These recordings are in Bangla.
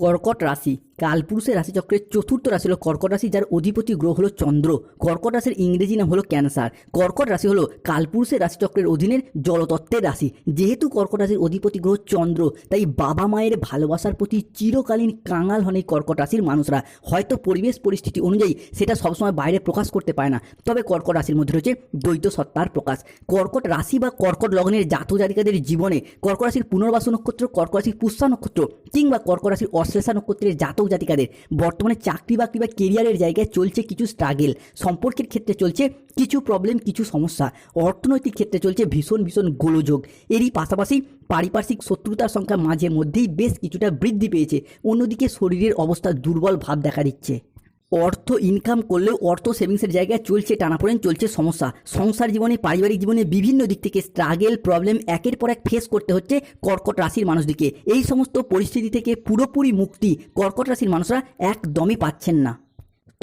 কর্কট রাশি। কালপুরুষের রাশিচক্রের চতুর্থ রাশি হলো কর্কট রাশি, যার অধিপতি গ্রহ হলো চন্দ্র। কর্কট রাশির ইংরেজি নাম হলো ক্যান্সার। কর্কট রাশি হলো কালপুরুষের রাশিচক্রের অধীনের জলতত্ত্বের রাশি। যেহেতু কর্কট রাশির অধিপতি গ্রহ চন্দ্র, তাই বাবা মায়ের ভালোবাসার প্রতি চিরকালীন কাঙাল হন এই কর্কট রাশির মানুষরা। হয়তো পরিবেশ পরিস্থিতি অনুযায়ী সেটা সবসময় বাইরে প্রকাশ করতে পারে না। তবে কর্কট রাশির মধ্যে রয়েছে দ্বৈত সত্তার প্রকাশ। কর্কট রাশি বা কর্কট লগ্নের জাতক জাতিকাদের জীবনে কর্কট রাশির পুনর্বাসু নক্ষত্র, কর্কট রাশির পুষ্যা নক্ষত্র কিংবা কর্কট রাশির অশ্লেষা নক্ষত্রের জাতক জাতিকাদের বর্তমানে চাকরি বাকরি বা কেরিয়ারের জায়গায় চলছে কিছু স্ট্রাগেল সম্পর্কের ক্ষেত্রে চলছে কিছু প্রবলেম কিছু সমস্যা। অর্থনৈতিক ক্ষেত্রে চলছে ভীষণ ভীষণ গোলযোগ। এরই পাশাপাশি পারিপার্শ্বিক শত্রুতার সংখ্যা মাঝে মধ্যেই বেশ কিছুটা বৃদ্ধি পেয়েছে। অন্যদিকে শরীরের অবস্থা দুর্বল ভাব দেখা দিচ্ছে। অর্থ ইনকাম করলেও অর্থ সেভিংসের জায়গায় চলছে, টানাপোড়েন চলছে সমস্যা। সংসার জীবনে, পারিবারিক জীবনে বিভিন্ন দিক থেকে স্ট্রাগেল প্রবলেম একের পর এক ফেস করতে হচ্ছে কর্কট রাশির মানুষদিকে। এই সমস্ত পরিস্থিতি থেকে পুরোপুরি মুক্তি কর্কট রাশির মানুষরা একদমই পাচ্ছেন না।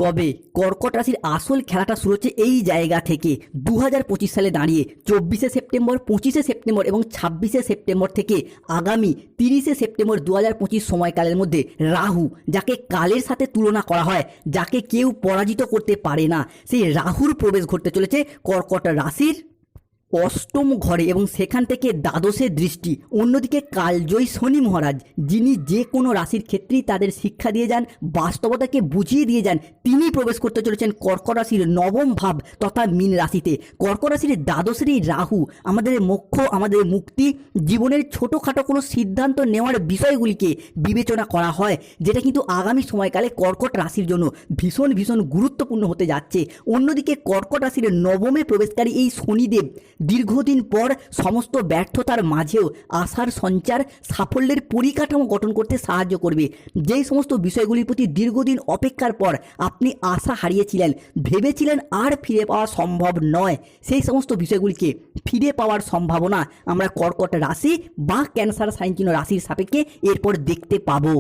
তবে কর্কট রাশির আসল খেলাটা শুরু হচ্ছে এই জায়গা থেকে। দু হাজার পঁচিশ সালে দাঁড়িয়ে চব্বিশে সেপ্টেম্বর, পঁচিশে সেপ্টেম্বর এবং ছাব্বিশে সেপ্টেম্বর থেকে আগামী তিরিশে সেপ্টেম্বর দু পঁচিশ সময়কালের মধ্যে রাহু, যাকে কালের সাথে তুলনা করা হয়, যাকে কেউ পরাজিত করতে পারে না। সেই রাহুর প্রবেশ ঘটতে চলেছে কর্কট রাশির অষ্টম ঘরে এবং সেখান থেকে দ্বাদশে দৃষ্টি। অন্যদিকে কালজয়ী শনি মহারাজ, যিনি যে কোনো রাশির ক্ষেত্রেই তাদের শিক্ষা দিয়ে যান, বাস্তবতাকে বুঝিয়ে দিয়ে যান, তিনি প্রবেশ করতে চলেছেন কর্কট রাশির নবম ভাব তথা মীন রাশিতে। কর্কট রাশির দ্বাদশের এই রাহু আমাদের মোক্ষ, আমাদের মুক্তি, জীবনের ছোটোখাটো কোনো সিদ্ধান্ত নেওয়ার বিষয়গুলিকে বিবেচনা করা হয়, যেটা কিন্তু আগামী সময়কালে কর্কট রাশির জন্য ভীষণ ভীষণ গুরুত্বপূর্ণ হতে যাচ্ছে। অন্যদিকে কর্কট রাশির নবমে প্রবেশকারী এই শনিদেব দীর্ঘদিন পর সমস্ত ব্যর্থতার মাঝেও আশার সঞ্চার, সাফল্যের পরিকাঠামো গঠন করতে সাহায্য করবে। যেই সমস্ত বিষয়গুলির প্রতি দীর্ঘদিন অপেক্ষার পর আপনি আশা হারিয়েছিলেন, ভেবেছিলেন আর ফিরে পাওয়া সম্ভব নয়, সেই সমস্ত বিষয়গুলিকে ফিরে পাওয়ার সম্ভাবনা আমরা কর্কট রাশি বা ক্যান্সার সাইনচিহ্ন রাশির সাপেক্ষে এরপর দেখতে পাবো।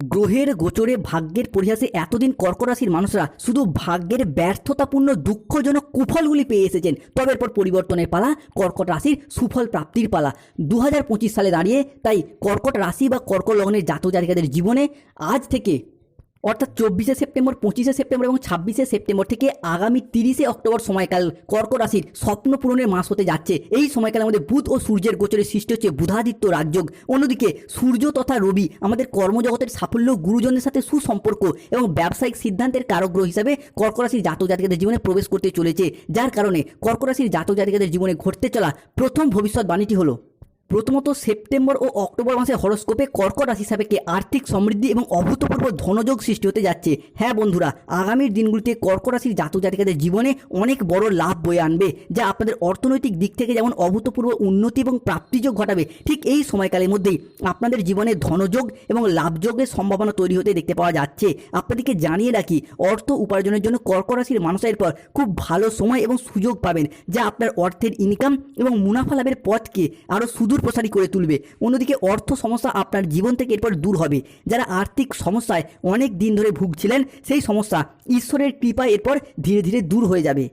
গ্রহের গোচরে ভাগ্যের পরিহাসে এতদিন কর্করাশির মানুষরা শুধু ভাগ্যের ব্যর্থতাপূর্ণ, দুঃখজনক কুফলগুলি পেয়ে এসেছেন। তবে এরপর পরিবর্তনের পালা, কর্কট রাশির সুফল প্রাপ্তির পালা। দু হাজার পঁচিশ সালে দাঁড়িয়ে তাই কর্কট রাশি বা কর্কট লগ্নের জাতক জাতিকাদের জীবনে আজ থেকে অর্থাৎ চব্বিশে সেপ্টেম্বর, পঁচিশে সেপ্টেম্বর এবং ছাব্বিশে সেপ্টেম্বর থেকে আগামী তিরিশে অক্টোবর সময়কাল কর্কট রাশির স্বপ্ন পূরণের মাস হতে যাচ্ছে। এই সময়কালের আমাদের বুধ ও সূর্যের গোচরে সৃষ্টি হচ্ছে বুধাদিত্য রাজযোগ। অন্যদিকে সূর্য তথা রবি আমাদের কর্মজগতের সাফল্য গুরুজনের সাথে সুসম্পর্ক এবং ব্যবসায়িক সিদ্ধান্তের কারগ্রহ হিসাবে কর্কট রাশির জাতক জাতিকাদের জীবনে প্রবেশ করতে চলেছে। যার কারণে কর্কট রাশির জাতক জাতিকাদের জীবনে ঘটতে চলা প্রথম ভবিষ্যৎবাণীটি হলো প্রথমত সেপ্টেম্বর ও অক্টোবর মাসে হরস্কোপে কর্কট রাশি সাপেক্ষে আর্থিক সমৃদ্ধি এবং অভূতপূর্ব ধনযোগ সৃষ্টি হতে যাচ্ছে। হ্যাঁ বন্ধুরা, আগামীর দিনগুলিতে কর্কট রাশির জাতক জাতিকাদের জীবনে অনেক বড় লাভ বয়ে আনবে, যা আপনাদের অর্থনৈতিক দিক থেকে যেমন অভূতপূর্ব উন্নতি এবং প্রাপ্তিযোগ ঘটাবে, ঠিক এই সময়কালের মধ্যেই আপনাদের জীবনে ধনযোগ এবং লাভযোগের সম্ভাবনা তৈরি হতে দেখতে পাওয়া যাচ্ছে। আপনাদেরকে জানিয়ে রাখি, অর্থ উপার্জনের জন্য কর্কট রাশির মানুষের পর খুব ভালো সময় এবং সুযোগ পাবেন, যা আপনার অর্থের ইনকাম এবং মুনাফা লাভের পথকে আরও সুদূর প্রসারী করে তুলবে। অন্যদিকে অর্থ সমস্যা আপনার জীবন থেকে এরপর দূর হবে। যারা আর্থিক সমস্যায় অনেক দিন ধরে ভুগছিলেন, সেই সমস্যা ঈশ্বরের কৃপায় এরপর ধীরে ধীরে দূর হয়ে যাবে।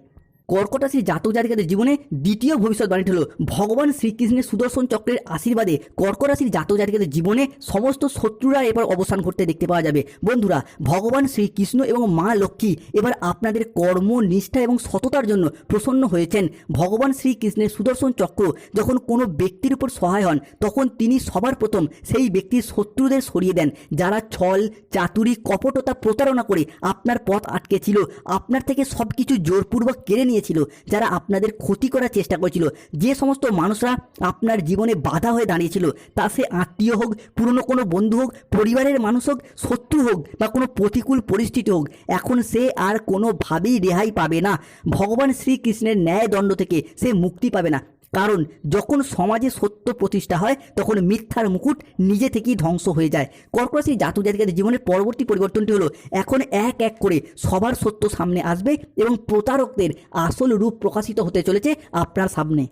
কর্কট জাতক জাতিকাদের জীবনে দ্বিতীয় ভবিষ্যৎবাণীটি হলো ভগবান শ্রীকৃষ্ণের সুদর্শন চক্রের আশীর্বাদে কর্কট রাশির জাতক জাতিকাদের জীবনে সমস্ত শত্রুরা এবার অবসান ঘটতে দেখতে পাওয়া যাবে। বন্ধুরা, ভগবান শ্রীকৃষ্ণ এবং মা লক্ষ্মী এবার আপনাদের কর্ম, নিষ্ঠা এবং সততার জন্য প্রসন্ন হয়েছেন। ভগবান শ্রীকৃষ্ণের সুদর্শন চক্র যখন কোনো ব্যক্তির উপর সহায় হন, তখন তিনি সবার প্রথম সেই ব্যক্তির শত্রুদের সরিয়ে দেন, যারা ছল, চাতুরি, কপটতা প্রতারণা করে আপনার পথ আটকেছিল। আপনার থেকে সব কিছু জোরপূর্বক কেড়ে নিয়েছিল, যারা আপনাদের ক্ষতি করার চেষ্টা করেছিল। যে সমস্ত মানুষরা আপনার জীবনে বাধা হয়ে দাঁড়িয়েছিল, তা সে আত্মীয় হোক, পুরনো কোনো বন্ধু হোক, পরিবারের মানুষ হোক, শত্রু হোক বা কোনো প্রতিকূল পরিস্থিতি হোক, এখন সে আর কোনোভাবেই রেহাই পাবে না। ভগবান শ্রীকৃষ্ণের ন্যায় দণ্ড থেকে সে মুক্তি পাবে না। কারণ যখন সমাজে সত্য প্রতিষ্ঠা হয়, তখন মিথ্যার মুকুট নিজে থেকেই ধ্বংস হয়ে যায়। কর্কট রাশির জাতক জাতিকাদের জীবনের পরবর্তী পরিবর্তনটি হলো, এখন এক এক করে সবার সত্য সামনে আসবে এবং প্রতারকদের আসল রূপ প্রকাশিত হতে চলেছে আপনার সামনে।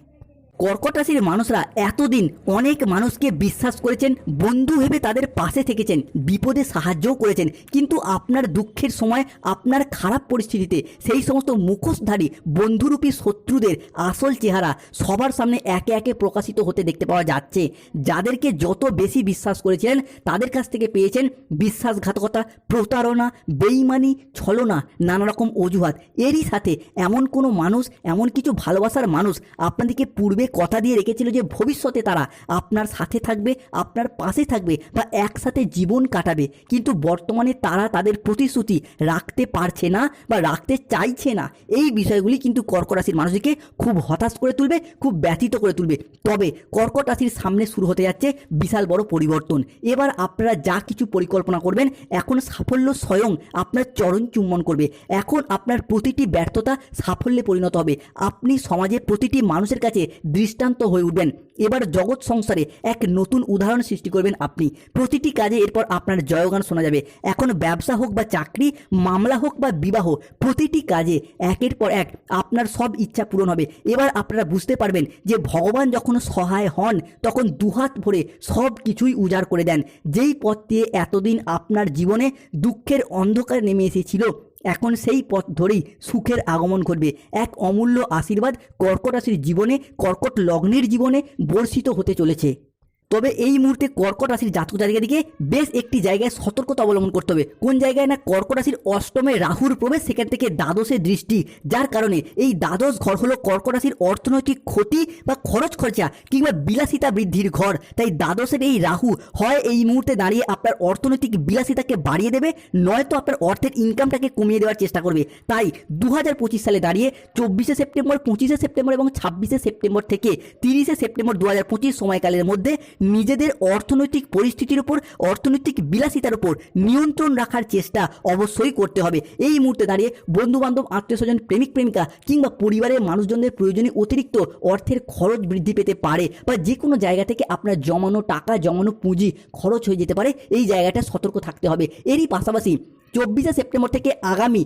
কর্কট রাশির মানুষরা এতদিন অনেক মানুষকে বিশ্বাস করেছেন, বন্ধু ভেবে তাদের পাশে থেকেছেন, বিপদে সাহায্যও করেছেন। কিন্তু আপনার দুঃখের সময়, আপনার খারাপ পরিস্থিতিতে সেই সমস্ত মুখোশধারী, বন্ধুরূপী শত্রুদের আসল চেহারা সবার সামনে একে একে প্রকাশিত হতে দেখতে পাওয়া যাচ্ছে। যাদেরকে যত বেশি বিশ্বাস করেছিলেন, তাদের কাছ থেকে পেয়েছেন বিশ্বাসঘাতকতা, প্রতারণা, বেইমানি, ছলনা নানা রকম অজুহাত। এরই সাথে এমন কোনো মানুষ, এমন কিছু ভালোবাসার মানুষ আপনাদেরকে পূর্বে কথা দিয়ে রেখেছিল যে ভবিষ্যতে তারা আপনার সাথে থাকবে, আপনার পাশে থাকবে বা একসাথে জীবন কাটাবে। কিন্তু বর্তমানে তারা তাদের প্রতিশ্রুতি রাখতে পারছে না বা রাখতে চাইছে না। এই বিষয়গুলি কিন্তু কর্কট রাশির মানুষকে খুব হতাশ করে তুলবে, খুব ব্যথিত করে তুলবে। তবে কর্কট রাশির সামনে শুরু হতে যাচ্ছে বিশাল বড় পরিবর্তন। এবার আপনারা যা কিছু পরিকল্পনা করবেন, এখন সাফল্য স্বয়ং আপনার চরণ চুম্বন করবে। এখন আপনার প্রতিটি ব্যর্থতা সাফল্যে পরিণত হবে। আপনি সমাজে প্রতিটি মানুষের কাছে দৃষ্টান্ত হয়ে উঠবেন। এবার জগৎ সংসারে এক নতুন উদাহরণ সৃষ্টি করবেন আপনি। প্রতিটি কাজে এরপর আপনার জয়গান শোনা যাবে। এখন ব্যবসা হোক বা চাকরি, মামলা হোক বা বিবাহ, প্রতিটি কাজে একের পর এক আপনার সব ইচ্ছা পূরণ হবে। এবার আপনারা বুঝতে পারবেন যে ভগবান যখন সহায় হন, তখন দুহাত ভরে সব কিছুই উজাড় করে দেন। যেই পথ দিয়ে এতদিন আপনার জীবনে দুঃখের অন্ধকার নেমে এসেছিল এখন সেই পথ ধরেই সুখের আগমন ঘটবে। এক অমূল্য আশীর্বাদ কর্কট রাশির জীবনে, কর্কট লগ্নের জীবনে বর্ষিত হতে চলেছে। তবে এই মুহূর্তে কর্কট রাশির জাতক জাতিকাদিকে বেশ একটি জায়গায় সতর্কতা অবলম্বন করতে হবে। কোন জায়গায় না কর্কট রাশির অষ্টমে রাহুর প্রবেশ, সেখান থেকে দ্বাদশে দৃষ্টি। যার কারণে এই দ্বাদশ ঘর হলো কর্কট রাশির অর্থনৈতিক ক্ষতি বা খরচ খরচা কিংবা বিলাসিতা বৃদ্ধির ঘর। তাই দ্বাদশের এই রাহু হয় এই মুহূর্তে দাঁড়িয়ে আপনার অর্থনৈতিক বিলাসিতাকে বাড়িয়ে দেবে, নয়তো আপনার অর্থের ইনকামটাকে কমিয়ে দেওয়ার চেষ্টা করবে। তাই দু পঁচিশ সালে দাঁড়িয়ে চব্বিশে সেপ্টেম্বর, পঁচিশে সেপ্টেম্বর এবং ছাব্বিশে সেপ্টেম্বর থেকে তিরিশে সেপ্টেম্বর দু হাজার পঁচিশ সময়কালের মধ্যে নিজেদের অর্থনৈতিক পরিস্থিতির উপর, অর্থনৈতিক বিলাসিতার উপর নিয়ন্ত্রণ রাখার চেষ্টা অবশ্যই করতে হবে। এই মুহূর্তে দাঁড়িয়ে বন্ধু বান্ধব আত্মীয় স্বজন প্রেমিক, প্রেমিকা কিংবা পরিবারের মানুষজনদের প্রয়োজনে অতিরিক্ত অর্থের খরচ বৃদ্ধি পেতে পারে বা যে কোনো জায়গা থেকে আপনার জমানো টাকা, জমানো পুঁজি খরচ হয়ে যেতে পারে। এই জায়গাটা সতর্ক থাকতে হবে। এরই পাশাপাশি চব্বিশে সেপ্টেম্বর থেকে আগামী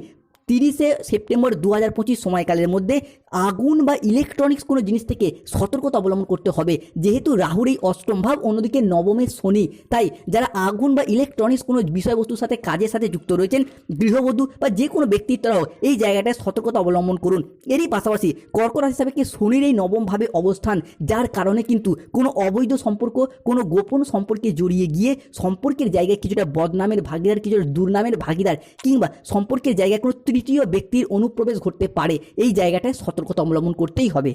তিরিশে সেপ্টেম্বর দু হাজার পঁচিশ সময়কালের মধ্যে আগুন বা ইলেকট্রনিক্স কোনো জিনিস থেকে সতর্কতা অবলম্বন করতে হবে। যেহেতু রাহুর এই অষ্টম ভাব অন্যদিকে নবমের শনি, তাই যারা আগুন বা ইলেকট্রনিক্স কোনো বিষয়বস্তুর সাথে কাজের সাথে যুক্ত রয়েছেন, গৃহবধূ বা যে কোনো ব্যক্তিত্বরাও এই জায়গাটায় সতর্কতা অবলম্বন করুন। এরই পাশাপাশি কর্কট হিসাবে কি শনির এই নবমভাবে অবস্থান, যার কারণে কিন্তু কোনো অবৈধ সম্পর্ক, কোনো গোপন সম্পর্কে জড়িয়ে গিয়ে সম্পর্কের জায়গায় কিছুটা বদনামের ভাগিদার, কিছুটা দুর্নামের ভাগিদার কিংবা সম্পর্কের জায়গায় কোনো তৃতীয় ব্যক্তির অনুপ্রবেশ ঘটতে পারে, এই জায়গাটায় সতর্কতা অবলম্বন করতেই হবে।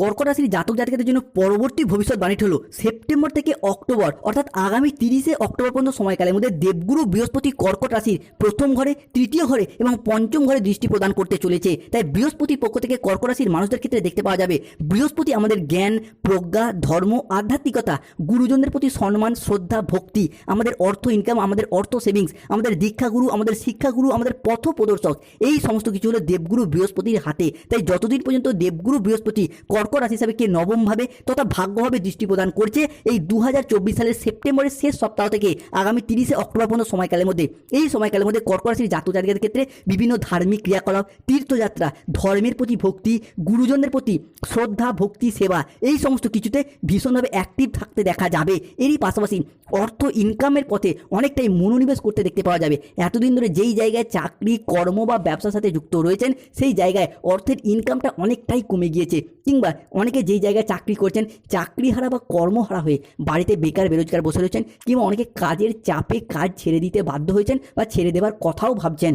কর্কট রাশির জাতক জাতিকাদের জন্য পরবর্তী ভবিষ্যৎ ভবিষ্যৎবাণীটি হলো সেপ্টেম্বর থেকে অক্টোবর, অর্থাৎ আগামী তিরিশে অক্টোবর পর্যন্ত সময়কালের মধ্যে দেবগুরু বৃহস্পতি কর্কট রাশির প্রথম ঘরে, তৃতীয় ঘরে এবং পঞ্চম ঘরে দৃষ্টি প্রদান করতে চলেছে। তাই বৃহস্পতির পক্ষ থেকে কর্কট রাশির মানুষদের ক্ষেত্রে দেখতে পাওয়া যাবে, বৃহস্পতি আমাদের জ্ঞান, প্রজ্ঞা, ধর্ম, আধ্যাত্মিকতা, গুরুজনদের প্রতি সম্মান, শ্রদ্ধা, ভক্তি, আমাদের অর্থ ইনকাম আমাদের অর্থ সেভিংস আমাদের দীক্ষাগুরু, আমাদের শিক্ষাগুরু, আমাদের পথ প্রদর্শক, এই সমস্ত কিছু হলো দেবগুরু বৃহস্পতির হাতে। তাই যতদিন পর্যন্ত দেবগুরু বৃহস্পতি কর্কট রাশি কে নবমভাবে তথা ভাগ্যভাবে দৃষ্টি প্রদান করছে এই দু হাজার চব্বিশ সালের সেপ্টেম্বরের শেষ সপ্তাহ থেকে আগামী তিরিশে অক্টোবর পর্যন্ত সময়কালের মধ্যে। এই সময়কালের মধ্যে কর্কট রাশির জাতক জাতিকাদের ক্ষেত্রে বিভিন্ন ধার্মিক ক্রিয়াকলাপ, তীর্থযাত্রা, ধর্মের প্রতি ভক্তি, গুরুজনদের প্রতি শ্রদ্ধা, ভক্তি, সেবা এই সমস্ত কিছুতে ভীষণভাবে অ্যাক্টিভ থাকতে দেখা যাবে। এরই পাশাপাশি অর্থ ইনকামের পথে অনেকটাই মনোনিবেশ করতে দেখতে পাওয়া যাবে। এতদিন ধরে যেই জায়গায় চাকরি, কর্ম বা ব্যবসার সাথে যুক্ত রয়েছেন, সেই জায়গায় অর্থের ইনকামটা অনেকটাই কমে গিয়েছে। কিংবা অনেকে যেই জায়গায় চাকরি করছেন চাকরি হারা বা কর্মহারা হয়ে বাড়িতে বেকার, বেরোজগার বসে রয়েছেন কিংবা অনেকে কাজের চাপে কাজ ছেড়ে দিতে বাধ্য হয়েছেন বা ছেড়ে দেবার কথাও ভাবছেন।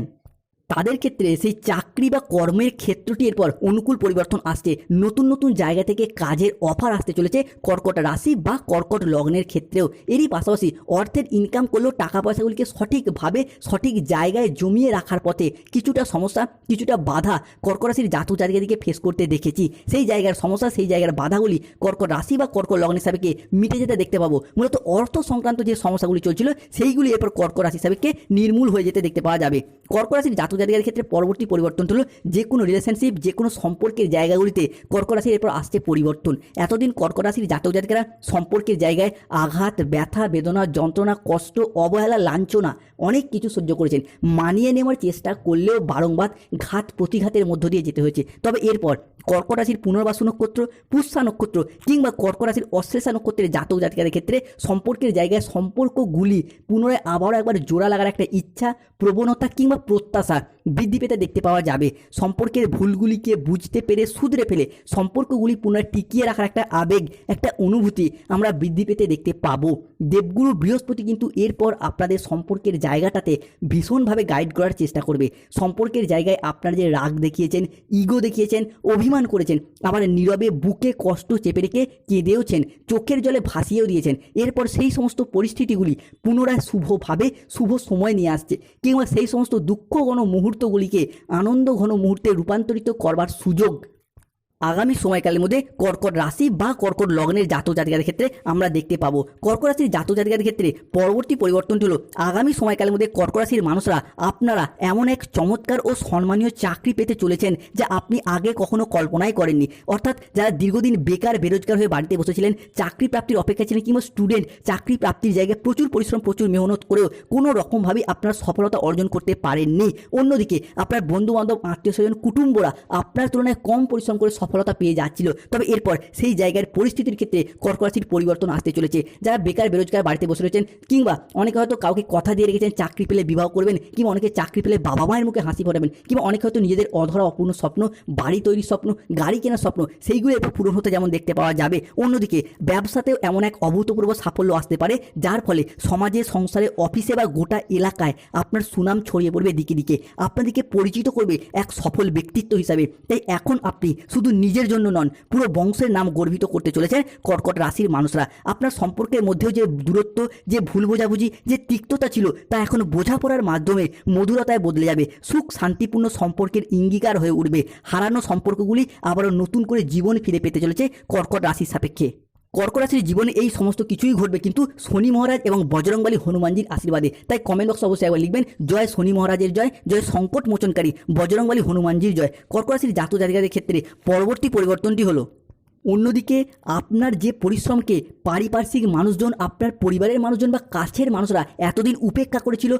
তাদের ক্ষেত্রে সেই চাকরি বা কর্মের ক্ষেত্রটি এরপর অনুকূল পরিবর্তন আসছে। নতুন নতুন জায়গা থেকে কাজের অফার আসতে চলেছে কর্কট রাশি বা কর্কট লগ্নের ক্ষেত্রেও। এরই পাশাপাশি অর্থের ইনকাম করলেও টাকা পয়সাগুলিকে সঠিকভাবে সঠিক জায়গায় জমিয়ে রাখার পথে কিছুটা সমস্যা, কিছুটা বাধা কর্কট রাশির জাতক জাতিকাদিকে ফেস করতে দেখেছি। সেই জায়গার সমস্যা, সেই জায়গার বাধাগুলি কর্কট রাশি বা কর্কট লগ্ন হিসাবেকে মিটে যেতে দেখতে পাবো। মূলত অর্থ সংক্রান্ত যে সমস্যাগুলি চলছিল, সেইগুলি এরপর কর্কট রাশি হিসাবেকে নির্মূল হয়ে যেতে দেখতে পাওয়া যাবে। কর্কট রাশির জাতক জাতিকার ক্ষেত্রে পরবর্তী পরিবর্তন হলো যে কোনো রিলেশনশিপ যে কোনো সম্পর্কের জায়গাগুলিতে কর্কট রাশির এরপর আসছে পরিবর্তন। এতদিন কর্কট রাশির জাতক জাতিকারা সম্পর্কের জায়গায় আঘাত, ব্যথা, বেদনা, যন্ত্রণা, কষ্ট, অবহেলা, লাঞ্ছনা অনেক কিছু সহ্য করেছেন। মানিয়ে নেওয়ার চেষ্টা করলেও বারংবার ঘাত প্রতিঘাতের মধ্য দিয়ে যেতে হয়েছে। তবে এরপর কর্কট রাশির পুনর্বাসু নক্ষত্র, পুষ্যা নক্ষত্র কিংবা কর্কট রাশির অশ্লেষা নক্ষত্রের জাতক জাতিকাদের ক্ষেত্রে সম্পর্কের জায়গায় সম্পর্কগুলি পুনরায় আবারও একবার জোড়া লাগার একটা ইচ্ছা, প্রবণতা কিংবা প্রত্যাশা বৃদ্ধি পেতে দেখতে পাওয়া যাবে। সম্পর্কের ভুলগুলিকে বুঝতে পেরে শুধরে ফেলে সম্পর্কগুলি পুনরায় টিকিয়ে রাখার একটা আবেগ, একটা অনুভূতি আমরা বৃদ্ধি পেতে দেখতে পাবো। দেবগুরু বৃহস্পতি কিন্তু এরপর আপনাদের সম্পর্কের জায়গাটাতে ভীষণভাবে গাইড করার চেষ্টা করবে। সম্পর্কের জায়গায় আপনারা যে রাগ দেখিয়েছেন ইগো দেখিয়েছেন, অভিমান করেছেন, আবার নীরবে বুকে কষ্ট চেপে রেখে কেঁদেওছেন, চোখের জলে ভাসিয়েও দিয়েছেন, এরপর সেই সমস্ত পরিস্থিতিগুলি পুনরায় শুভভাবে, শুভ সময় নিয়ে আসছে। কিংবা সেই সমস্ত দুঃখ ঘন মুহূর্তগুলিকে আনন্দ ঘন মুহূর্তে রূপান্তরিত করবার সুযোগ আগামী সময়কালের মধ্যে কর্কট রাশি বা কর্কট লগ্নের জাতক জাতিকাদের ক্ষেত্রে আমরা দেখতে পাবো। কর্কট রাশির জাতক জাতিকাদের ক্ষেত্রে পরবর্তী পরিবর্তনটি হলো, আগামী সময়কালের মধ্যে কর্কট রাশির মানুষরা আপনারা এমন এক চমৎকার ও সম্মানীয় চাকরি পেতে চলেছেন যা আপনি আগে কখনো কল্পনাই করেননি। অর্থাৎ যারা দীর্ঘদিন বেকার, বেরোজগার হয়ে বাড়িতে বসেছিলেন, চাকরি প্রাপ্তির অপেক্ষা ছিলেন কিংবা স্টুডেন্ট চাকরি প্রাপ্তির জায়গায় প্রচুর পরিশ্রম, প্রচুর মেহনত করেও কোনো রকমভাবেই আপনার সফলতা অর্জন করতে পারেননি। অন্যদিকে আপনার বন্ধু বান্ধব আত্মীয় স্বজন, কুটুম্বরা আপনার তুলনায় কম পরিশ্রম করে সফলতা পেয়ে যাচ্ছিল। তবে এরপর সেই জায়গার পরিস্থিতির ক্ষেত্রে কর্কট রাশির পরিবর্তন আসতে চলেছে। যারা বেকার, বেরোজগার বাড়িতে বসে রয়েছেন কিংবা অনেকে হয়তো কাউকে কথা দিয়ে রেখেছেন, চাকরি পেলে বিবাহ করবেন কিংবা অনেকে চাকরি পেলে বাবা মায়ের মুখে হাসি ফোটাবেন কিংবা অনেকে হয়তো নিজেদের অধরা, অপূর্ণ স্বপ্ন, বাড়ি তৈরির স্বপ্ন, গাড়ি কেনার স্বপ্ন, সেইগুলো এরপর পূরণ হতে যেমন দেখতে পাওয়া যাবে। অন্যদিকে ব্যবসাতেও এমন এক অভূতপূর্ব সাফল্য আসতে পারে, যার ফলে সমাজে, সংসারে, অফিসে বা গোটা এলাকায় আপনার সুনাম ছড়িয়ে পড়বে দিকে দিকে। আপনাদেরকে পরিচিত করবে এক সফল ব্যক্তিত্ব হিসাবে। তাই এখন আপনি শুধু নিজের জন্য নন, পুরো বংশের নাম গর্বিত করতে চলেছেন কর্কট রাশির মানুষরা। আপনার সম্পর্কের মধ্যেও যে দূরত্ব, যে ভুল বোঝাবুঝি, যে তিক্ততা ছিল, তা এখন বোঝাপড়ার মাধ্যমে মধুরতায় বদলে যাবে। সুখ শান্তিপূর্ণ সম্পর্কের ইঙ্গিকার হয়ে উঠবে। হারানো সম্পর্কগুলি আবারও নতুন করে জীবন ফিরে পেতে চলেছে কর্কট রাশির সাপেক্ষে। কর্কট রাশির জীবনে এই সমস্ত কিছুই ঘটবে। কিন্তু শনি মহারাজ এবং বজরংবলী হনুমানজির আশীর্বাদে। তাই কমেন্ট বক্সে অবশ্যই একবার লিখবেন, জয় শনি মহারাজের জয় জয় সংকট মোচনকারী বজরংবলী হনুমানজির জয়। কর্করাশির রাশির জাতক জাতিকাদের ক্ষেত্রে পরবর্তী পরিবর্তনটি হলো অন্যদিকে আপনার যে পরিশ্রমকে পারিপার্শ্বিক মানুষজন, আপনার পরিবারের মানুষজন বা কাছের মানুষরা এতদিন উপেক্ষা করেছিল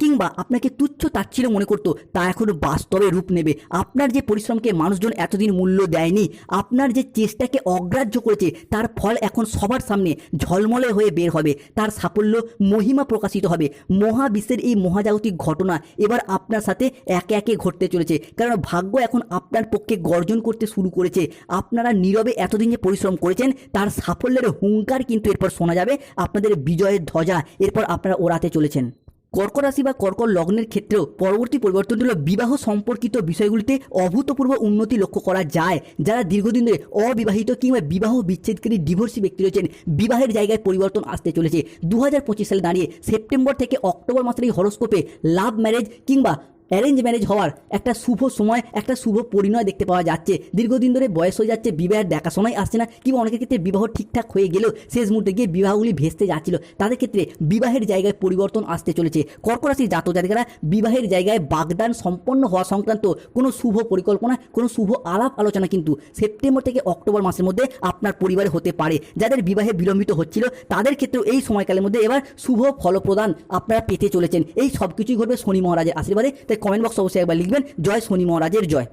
কিংবা আপনাকে তুচ্ছ তাচ্ছিল মনে করতো, তা এখন বাস্তবে রূপ নেবে। আপনার যে পরিশ্রমকে মানুষজন এতদিন মূল্য দেয়নি, আপনার যে চেষ্টাকে অগ্রাহ্য করেছে, তার ফল এখন সবার সামনে ঝলমলে হয়ে বের হবে। তার সাফল্য মহিমা প্রকাশিত হবে। মহাবিশ্বের এই মহাজাগতিক ঘটনা এবার আপনার সাথে একে একে ঘটতে চলেছে। কারণ ভাগ্য এখন আপনার পক্ষে গর্জন করতে শুরু করেছে। আপনারা নীরবে এতদিন যে পরিশ্রম করেছেন, তার সাফল্যের হুঙ্কার কিন্তু এরপর শোনা যাবে আপনাদের বিজয়ের ধ্বজা, এরপর আপনারা ওড়াতে চলেছেন। কর্কট রাশি বা কর্কট লগ্নের ক্ষেত্রেও পরবর্তী পরিবর্তনটি হলো বিবাহ সম্পর্কিত বিষয়গুলিতে অভূতপূর্ব উন্নতি লক্ষ্য করা যায়। যারা দীর্ঘদিন ধরে অবিবাহিত কিংবা বিবাহ বিচ্ছেদকারী ডিভোর্সি ব্যক্তি রয়েছেন, বিবাহের জায়গায় পরিবর্তন আসতে চলেছে। দু হাজার পঁচিশ সালে দাঁড়িয়ে সেপ্টেম্বর থেকে অক্টোবর মাসের এই হরস্কোপে লাভ ম্যারেজ কিংবা অ্যারেঞ্জ ম্যারেজ হওয়ার একটা শুভ সময়, একটা শুভ পরিণয় দেখতে পাওয়া যাচ্ছে। দীর্ঘদিন ধরে বয়স হয়ে যাচ্ছে, বিবাহের দেখাশোনাই আসছে না। কিংবা অনেকের ক্ষেত্রে বিবাহ ঠিকঠাক হয়ে গেলেও শেষ মুহূর্তে গিয়ে বিবাহগুলি ভেস্তে যাচ্ছিল। তাদের ক্ষেত্রে বিবাহের জায়গায় পরিবর্তন আসতে চলেছে। কর্কট রাশির জাতক জাতিকারা বিবাহের জায়গায় বাগদান সম্পন্ন হওয়া সংক্রান্ত কোনো শুভ পরিকল্পনা, কোনো শুভ আলাপ আলোচনা কিন্তু সেপ্টেম্বর থেকে অক্টোবর মাসের মধ্যে আপনার পরিবারে হতে পারে। যাদের বিবাহে বিলম্বিত হচ্ছিল, তাদের ক্ষেত্রেও এই সময়কালের মধ্যে এবার শুভ ফলপ্রদান আপনারা পেতে চলেছেন। এই সব কিছুই ঘটবে শনি মহারাজের আশীর্বাদে। তাই কমেন্ট বক্স অবশ্যই একবার লিখবেন, জয় শনি মহারাজের জয়।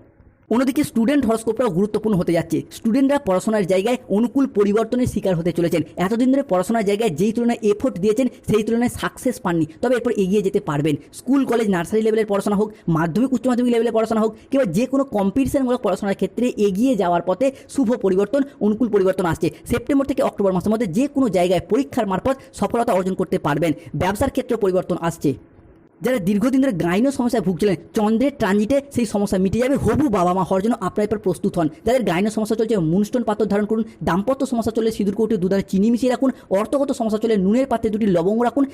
অন্যদিকে স্টুডেন্ট হরস্কোপটাও গুরুত্বপূর্ণ হতে যাচ্ছে। স্টুডেন্টরা পড়াশোনার জায়গায় অনুকূল পরিবর্তনের শিকার হতে চলেছেন। এতদিন ধরে পড়াশোনার জায়গায় যেই তুলনায় এফোর্ট দিয়েছেন, সেই তুলনায় সাকসেস পাননি। তবে এরপর এগিয়ে যেতে পারবেন। স্কুল কলেজ নার্সারি লেভেলের পড়াশোনা হোক, মাধ্যমিক, উচ্চ মাধ্যমিক লেভেলের পড়াশোনা হোক, কিংবা যে কোনো কম্পিটিশনমূলক পড়াশোনার ক্ষেত্রে এগিয়ে যাওয়ার পথে শুভ পরিবর্তন, অনুকূল পরিবর্তন আসছে। সেপ্টেম্বর থেকে অক্টোবর মাসের মধ্যে যে কোনো জায়গায় পরীক্ষার মারফত সফলতা অর্জন করতে পারবেন। ব্যবসার ক্ষেত্রে পরিবর্তন আসছে। যারা দীর্ঘদিন ধরে গাইনো সমস্যায় ভুগছিলেন, চন্দ্রের ট্রানজিটে সেই সমস্যা মিটে যাবে। হবু বাবা মা হওয়ার জন্য আপনার এবার প্রস্তুত হন। যাদের গাইনো সমস্যা চলছে, মুনস্টোন পাত্র ধারণ করুন, দাম্পত্য সমস্যা চলে সিঁদুর কৌটে দুধারে চিনি মিশিয়ে রাখুন, অর্থগত সমস্যা চলে নুনের পাত্রে দুটি লবঙ্গ রাখুন।